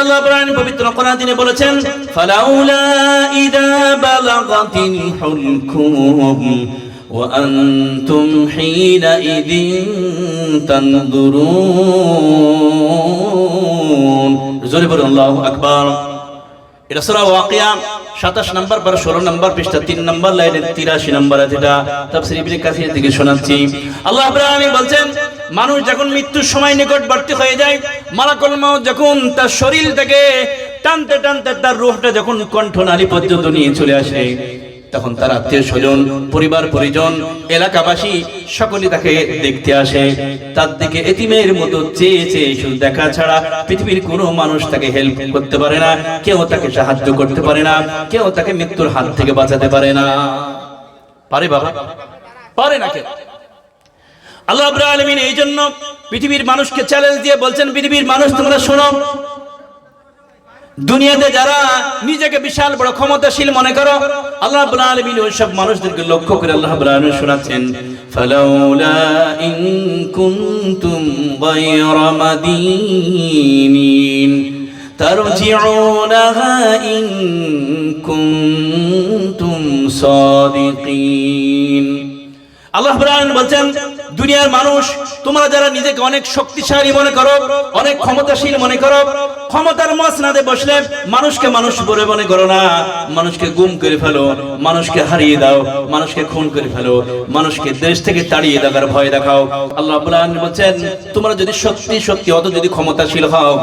আল্লাহ কোরআন পবিত্র কোরআন তিনি বলেছেন ফালাউলা ইদা বালাগাতিল হুলকুম وأنتم حينئذ تنظرون জোরে বলুন আল্লাহু আকবার এটা সূরা ওয়াকিয়া 27 নম্বর পর 16 নম্বর পৃষ্ঠা 3 নম্বর লাইনের 83 নম্বর এটা তাফসীর ইবনে কাসির থেকে শোনাচ্ছি আল্লাহ রাব্বুল আলামিন বলছেন মানুষ যখন মৃত্যুর সময় নিকটবর্তী হয়ে যায়, মালাকুল মাউত যখন তার শরীর থেকে টানতে টানতে তার রূহটা যখন কণ্ঠনালী পর্যন্ত নিয়ে চলে আসে, তখন তার আত্মীয় স্বজন, পরিবার, পরিজন, এলাকাবাসী সকলে তাকে দেখতে আসে। তার দিকে এতিমের মতো চেয়ে চেয়ে শুধু দেখা ছাড়া পৃথিবীর কোনো মানুষ তাকে হেল্প করতে পারে না, কেউ তাকে সাহায্য করতে পারে না, কেউ তাকে মৃত্যুর হাত থেকে বাঁচাতে পারে না। পারে বাবা? পারে না কেউ? আল্লাহ আলামিন এই জন্য পৃথিবীর মানুষকে চ্যালেঞ্জ দিয়ে বলছেন, পৃথিবীর মানুষ, তোমরা শোনো, দুনিয়াতে যারা নিজেকে বিশাল বড় ক্ষমতাশীল মনে করো, আল্লাহ আলামিন ওই সব মানুষদেরকে লক্ষ্য করে আল্লাহ আলামিন শোনাচ্ছেন আল্লাহ বলছেন দুনিয়ার মানুষ, তোমরা যারা নিজেকে অনেক শক্তিশালী মনে করো, অনেক ক্ষমতাশীল মনে করো, ক্ষমতার মসনাদে বসলে মানুষকে মানুষ বলে মনে করো না। মানুষকে গুম করে ফেলো, মানুষকে হারিয়ে দাও, মানুষকে খুন করে ফেলো, মানুষকে দেশ থেকে তাড়িয়ে দেওয়ার ভয় দেখাও। আল্লাহ বলছেন, তোমরা যদি সত্যি সত্যি, অত যদি ক্ষমতাশীল হও।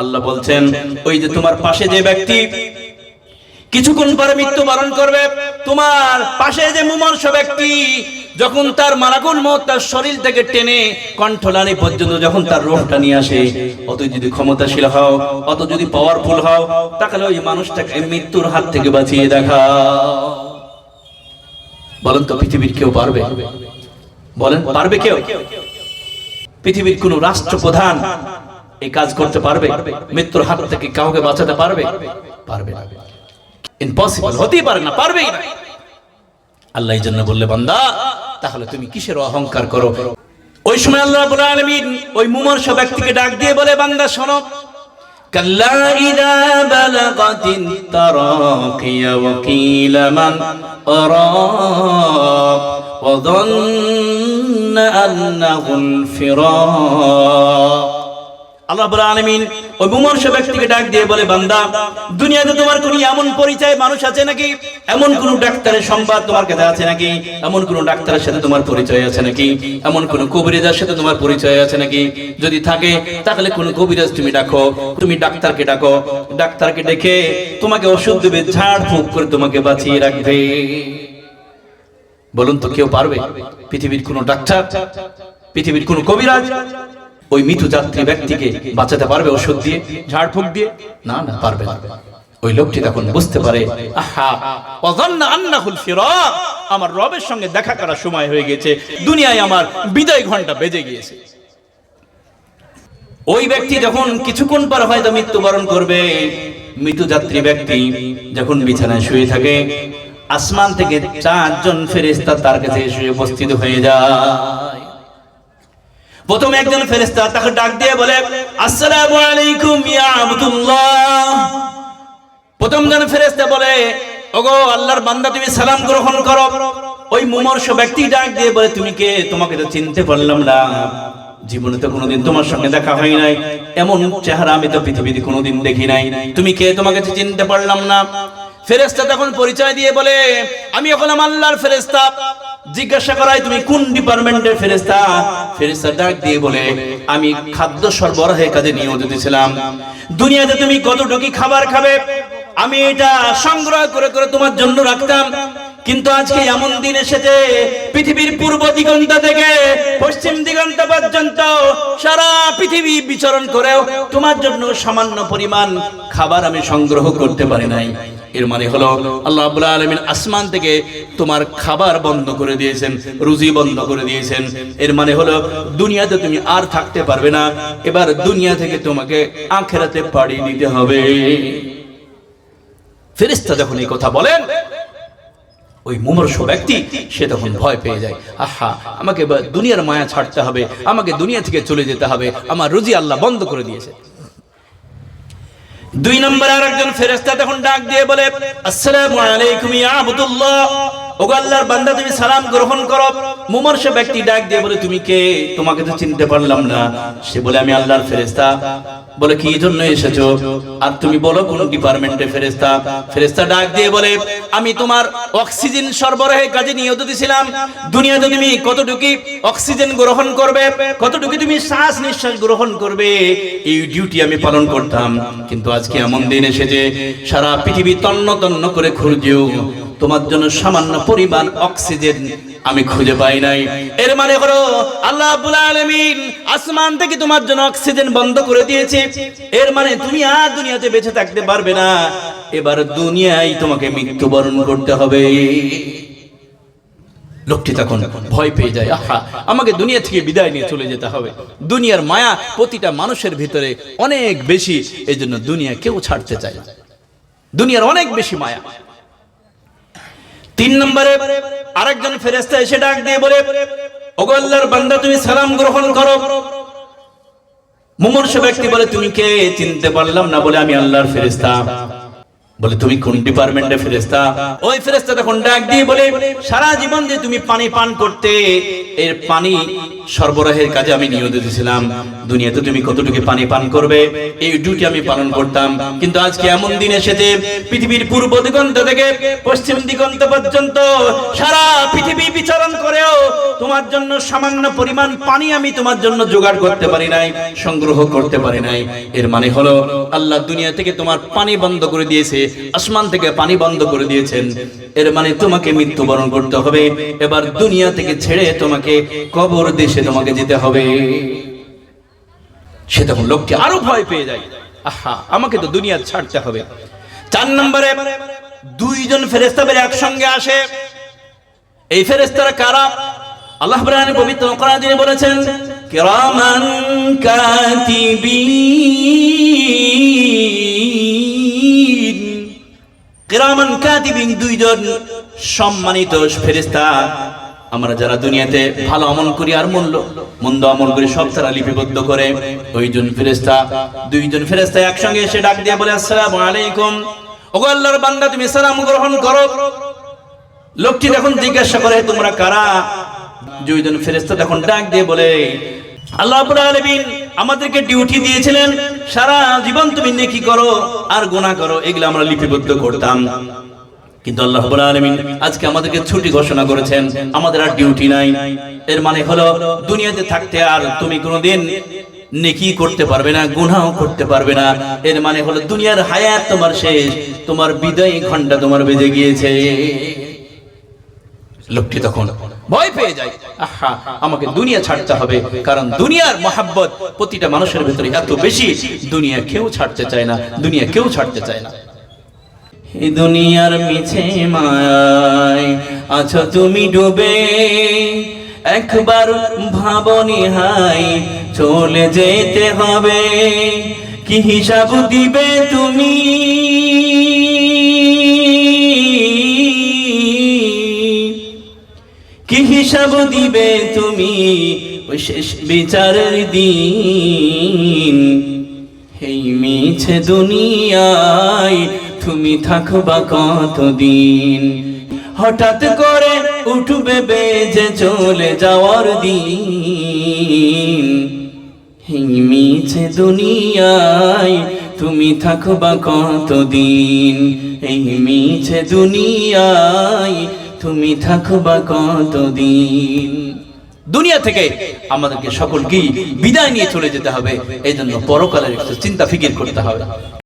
আল্লাহ বলছেন, ওই যে তোমার পাশে যে ব্যক্তি কিছুক্ষণ পরে মৃত্যুবরণ করবে, তোমার পাশে যে মুমর্ষ ব্যক্তি যখন তার মালাকুল মত তার শরীর থেকে টেনে কণ্ঠলানি পর্যন্ত যখন তার রোগটা নিয়ে আসে, অত যদি ক্ষমতাশীল হও, অত যদি পাওয়ারফুল হও, তাহলে ওই মানুষটাকে মৃত্যুর হাত থেকে বাঁচিয়ে দেখা। বলেন তো পৃথিবীর কেউ পারবে? বলেন, পারবে কেউ? পৃথিবীর কোন রাষ্ট্রপ্রধান এই কাজ করতে পারবে? মৃত্যুর হাত থেকে কাউকে বাঁচাতে পারবে? পারবে ইম্পসিবল হতেই পারে না, পারবেই না। আল্লাহ জন্য বললে, বান্দা তাহলে তুমি কিসের অহংকার করো ওই সময় আল্লাহ রাব্বুল আলামিন ওই মুমর্ষ ব্যক্তিকে ডাক দিয়ে বলে বান্দা শোনো কাল্লা ইদা বালাগাতিন তারাকিয়া ওয়া কিলা মান আরাক ওয়া ظن أنه الفراق আল্লাহ আছে নাকি? যদি থাকে, তাহলে কোন কবিরাজ তুমি ডাকো? তুমি ডাক্তারকে ডাকো। ডাক্তারকে ডেকে তোমাকে ওষুধ দেবে, ঝাড় ফুঁক করে তোমাকে বাঁচিয়ে রাখবে। বলুন তো, কেউ পারবে? পৃথিবীর কোন ডাক্তার? পৃথিবীর কোন কবিরাজ? ওই মৃত্যু যাত্রী ব্যক্তিকে বাঁচাতে পারবে ওষুধ দিয়ে? ঝাড়ফুঁক দিয়ে? না না, পারবে ওই লোকটি তখন বুঝতে পারে আমার রবের সঙ্গে দেখা করার সময় হয়ে গেছে। দুনিয়ায় আমার বিদায় ঘণ্টা বেজে গিয়েছে। ওই ব্যক্তি যখন কিছুক্ষণ পর হয়তো মৃত্যুবরণ করবে, মৃত্যু যাত্রী ব্যক্তি যখন বিছানায় শুয়ে থাকে, আসমান থেকে চারজন ফেরেশতা তার কাছে এসে উপস্থিত হয়ে যায়। প্রথম একজন ফেরেশতা তাকে ডাক দিয়ে বলে, আসসালামু আলাইকুম ইয়া আব্দুল্লাহ। প্রথম জন ফেরেশতা বলে, ওগো, আল্লাহর বান্দা, তুমি সালাম গ্রহণ করো। ওই মুমর্ষ ব্যক্তি ডাক দিয়ে বলে, তুমি কে? তোমাকে তো চিনতে পারলাম না। জীবনে তো কোনোদিন তোমার সঙ্গে দেখা হয় নাই। এমন চেহারা আমি তো পৃথিবীতে কোনোদিন দেখি নাই। তুমি কে? তোমাকে তো চিনতে পারলাম না। ফেরেশতা তখন পরিচয় দিয়ে বলে, আমি এখন আল্লাহর ফেরেশতা। জিজ্ঞাসা করাই তুমি কোন ডিপার্টমেন্টের ফেরেশতা? ফেরেশতা ডাক দিয়ে বলে, আমি খাদ্য সরবরাহের কাজে নিয়োজিত ছিলাম। দুনিয়াতে তুমি কতটুকু খাবার খাবে? আমি এটা সংগ্রহ করে করে তোমার জন্য রাখতাম। কিন্তু আজকে এমন দিন এসেছে, পৃথিবীর পূর্ব দিগন্ত থেকে পশ্চিম দিগন্ত পর্যন্ত সারা পৃথিবী বিচরণ করেও তোমার জন্য সামান্য পরিমাণ খাবার আমি সংগ্রহ করতে পারি নাই। এর মানে হলো আল্লাহ রাব্বুল আলামিন আসমান থেকে তোমার খাবার বন্ধ করে দিয়েছেন, রুজি বন্ধ করে দিয়েছেন। এর মানে হলো দুনিয়াতে তুমি আর থাকতে পারবে না, এবার দুনিয়া থেকে তোমাকে আখেরাতে পাড়ি দিতে হবে। ফেরেশতা যখন এই কথা বলেন, ওই মুমর্ষ ব্যক্তি, সে তখন ভয় পেয়ে যায়। আহা, আমাকে দুনিয়ার মায়া ছাড়তে হবে, আমাকে দুনিয়া থেকে চলে যেতে হবে, আমার রুজি আল্লাহ বন্ধ করে দিয়েছে। দুই নম্বর আর একজন ফেরেস্তা তখন ডাক দিয়ে বলে আসসালামু আলাইকুম ইয়া আব্দুল্লাহ। ওগো আল্লাহর বান্দা, তুমি সালাম গ্রহণ করো। মুমর্ষ ব্যক্তি ডাক দিয়ে বলে, তুমি কে? তোমাকে তো চিনতে পারলাম না। সে বলে, আমি আল্লাহর ফেরেশতা। বলে, কি জন্য এসেছ? আর তুমি বলো, কোন ডিপার্টমেন্টে ফেরেশতা? ফেরেশতা ডাক দিয়ে বলে, আমি তোমার অক্সিজেন সরবরাহের কাজে নিয়োজিত ছিলাম। দুনিয়াতে তুমি কতটুকু অক্সিজেন গ্রহণ করবে, কতটুকু তুমি শ্বাস নিঃশ্বাস গ্রহণ করবে, এই ডিউটি আমি পালন করতাম। কিন্তু আজকে এমন দিন এসেছে, সারা পৃথিবী তন্ন তন্ন করে খুঁজেও তোমার জন্য সামান্য পরিমাণ অক্সিজেন আমি খুঁজে পাই নাই। এর মানে হলো আল্লাহ আসমান থেকে তোমার জন্য অক্সিজেন বন্ধ করে দিয়েছে। এর মানে তুমি আর দুনিয়াতে বেঁচে থাকতে পারবে না। এবার দুনিয়ায় তোমাকে মৃত্যুবরণ করতে হবে। লোকটি তখন ভয় পেয়ে যায়, আহা, আমাকে দুনিয়া থেকে বিদায় নিয়ে চলে যেতে হবে। দুনিয়ার মায়া প্রতিটা মানুষের ভিতরে অনেক বেশি এই জন্য দুনিয়া কেউ ছাড়তে চায় দুনিয়ার অনেক বেশি মায়া। তিন নম্বরে আরেকজন ফেরেস্তা এসে ডাক দিয়ে বলে ওগল্লার বান্দা, তুমি সালাম গ্রহণ করো। মুমর্ষ ব্যক্তি বলে, তুমি কে? চিনতে পারলাম না। বলে, আমি আল্লাহর ফেরেস্তা বলে, তুমি কোন ডিপার্টমেন্টে ফেরেস্তা ওই ফেরেস্তা তখন ডাক দিয়ে বলে, সারা জীবন যে তুমি পানি পান করতে, এর পানি সরবরাহের কাজে আমি নিয়োজিত ছিলাম। দুনিয়াতে তুমি কতটুকু পানি পান করবে, এই ডিউটি আমি পালন করতাম। কিন্তু আজকে এমন দিন এসেছে, পৃথিবীর পূর্ব দিগন্ত থেকে পশ্চিম দিগন্ত পর্যন্ত সারা পৃথিবী বিচরণ করেও তোমার জন্য সামান্য পরিমাণ পানি আমি তোমার জন্য জোগাড় করতে পারি নাই, সংগ্রহ করতে পারি নাই। এর মানে হলো, আল্লাহ দুনিয়া থেকে তোমার পানি বন্ধ করে দিয়েছে, আসমান থেকে পানি বন্ধ করে দিয়েছেন। এর মানে তোমাকে মৃত্যুবরণ করতে হবে। এবার দুনিয়া থেকে ছেড়ে তোমাকে কবর দেশে তোমাকে যেতে হবে। সে তখন লোকটি আরও ভয় পেয়ে যায়। আহা, আমাকে তো দুনিয়া ছাড়তে হবে। চার নম্বরে, দুইজন ফেরেস্তা বের একসঙ্গে আসে। এই ফেরেস্তারা কারা? আল্লাহ রাব্বুল পবিত্র কোরআন বলেছেন, কিরামান কাতিবিন। কিরামান কাতিবিন দুইজন সম্মানিত ফেরেশতা। আমরা যারা দুনিয়াতে ভালো আমল করি আর মন্দ মন্দ আমল সব তারা লিপিবদ্ধ করে দুইজন ফেরেশতা একসঙ্গে এসে ডাক দিয়ে বলে, আসসালামু আলাইকুম। ওগো আল্লাহর বান্দা, তুমি সালাম গ্রহণ করো। লোকটি যখন জিজ্ঞাসা করে, তোমরা কারা? দুইজন ফেরেশতা তখন ডাক দিয়ে বলে, আল্লাহ আলামিন আমাদেরকে ডিউটি দিয়েছিলেন, সারা জীবন তুমি নেকি করো আর গুনাহ করো, এগুলো আমরা লিপিবদ্ধ করতাম। কিন্তু আল্লাহ আলামিন আজকে আমাদেরকে ছুটি ঘোষণা করেছেন, আমাদের আর ডিউটি নাই। এর মানে হলো, দুনিয়াতে থাকতে আর তুমি কোনোদিন নেকি করতে পারবে না, গুনাহও করতে পারবে না। এর মানে হলো, দুনিয়ার হায়াত তোমার শেষ, তোমার বিদায় ঘণ্টা তোমার বেজে গিয়েছে। লোকটি তখন ভয় পেয়ে যায়। আহা, আমাকে দুনিয়া ছাড়তে হবে, কারণ দুনিয়ার মহাব্বত প্রতিটা মানুষের ভিতরে এত বেশি, দুনিয়া কেউ ছাড়তে চায় না, দুনিয়া কেউ ছাড়তে চায় না। দুনিয়ার মিছে মায়ায়, আছো তুমি ডুবে, একবার ভাবনি হাই চলে যেতে হবে, কি হিসাব দিবে তুমি? হিসাব দিবে তুমি ওই শেষ বিচারের দিন। এই মিছে দুনিয়ায় তুমি থাকবা কতদিন? হঠাৎ করে উঠবে বেজে চলে যাওয়ার দিন। মিছে দুনিয়ায় তুমি থাকবা কতদিন? এই মিছে দুনিয়ায় তুমি থাকবা কতদিন? দুনিয়া থেকে আমাদেরকে সকলকেই বিদায় নিয়ে চলে যেতে হবে। এই জন্য পরকালের একটু চিন্তা, ফিকির করতে হবে।